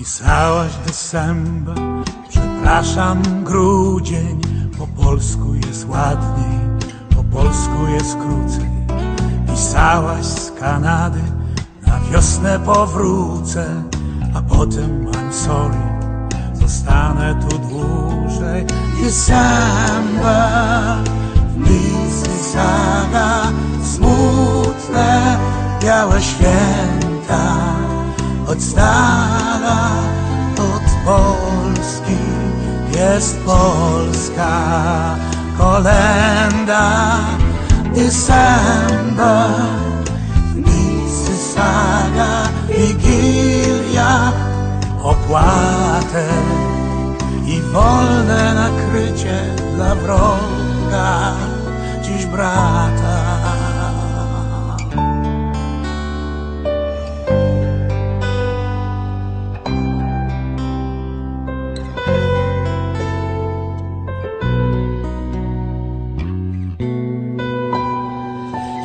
Pisałaś December, przepraszam grudzień, po polsku jest ładniej, po polsku jest krócej. Pisałaś z Kanady, na wiosnę powrócę, a potem I'm sorry, zostanę tu dłużej. December, Mississauga, smutne, białe święta, od jest Polska kolenda. December, Mississauga, Wigilia, opłatek i wolne nakrycie dla wroga, dziś brata.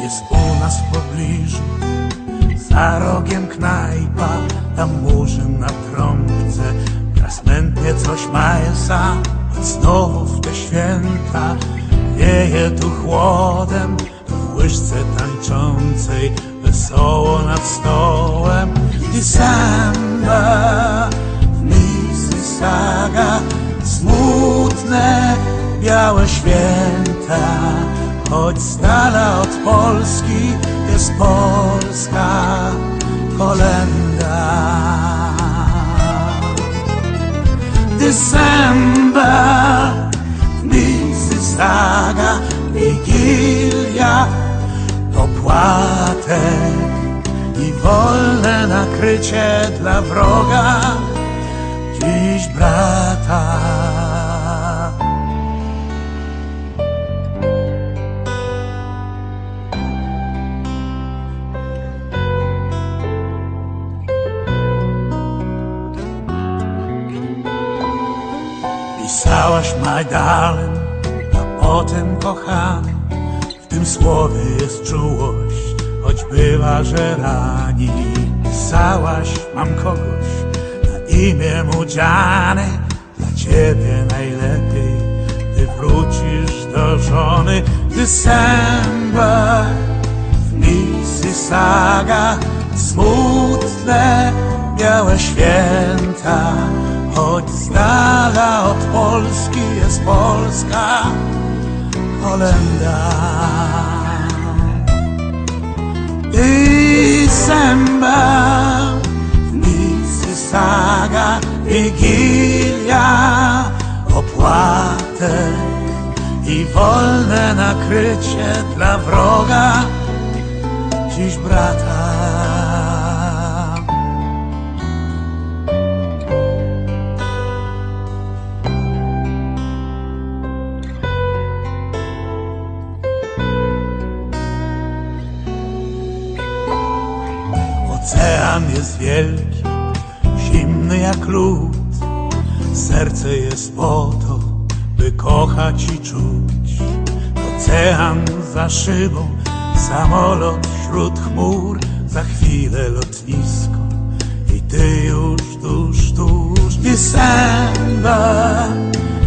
Jest u nas w pobliżu, za rogiem knajpa, tam murzyn na trąbce, krasnętnie coś choć znowu w te święta wieje tu chłodem, w łyżce tańczącej, wesoło nad stołem. December w Mississauga, smutne, białe choć z dala od Polski jest polska kolenda. December, Mississauga, Wigilia, opłatek i wolne nakrycie dla wroga, dziś brata. My darling, a potem kochany W tym słowie jest czułość, choć bywa, że rani. Pisałaś, mam kogoś na imię mu Dla ciebie najlepiej, gdy wrócisz do żony. December w Mississauga Smutne, białe święta Choć z od Polski jest Polska kolenda December w Mississauga Wigilia Opłatek i wolne nakrycie dla wroga. Dziś brata Ocean jest wielki, zimny jak lód. Serce jest po to, by kochać i czuć. Ocean za szybą, samolot wśród chmur, za chwilę lotnisko i ty już tuż, tuż. December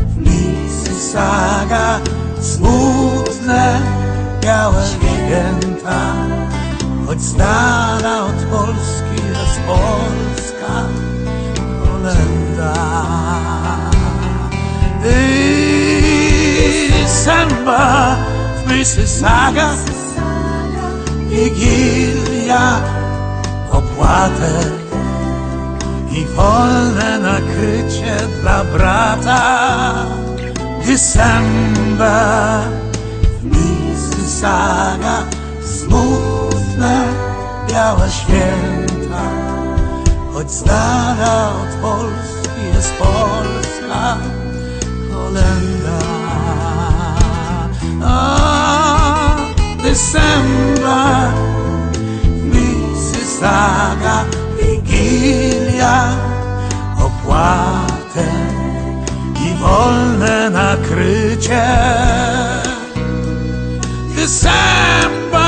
w Mississauga, smutne, białe święta. Choć z od Polska kolenda. December w Mississauga, Wigilia, opłatek i wolne nakrycie dla brata. December w Mississauga, smutne, białe święta. Choć dala od Polski jest Polska kolenda. A, December, Mississauga, Wigilia, opłatek i wolne nakrycie. December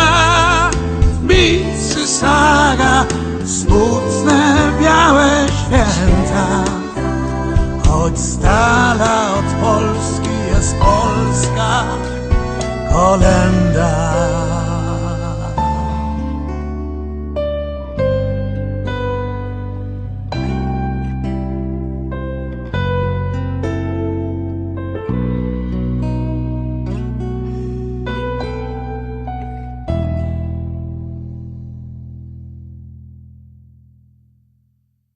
Mississauga Smutne od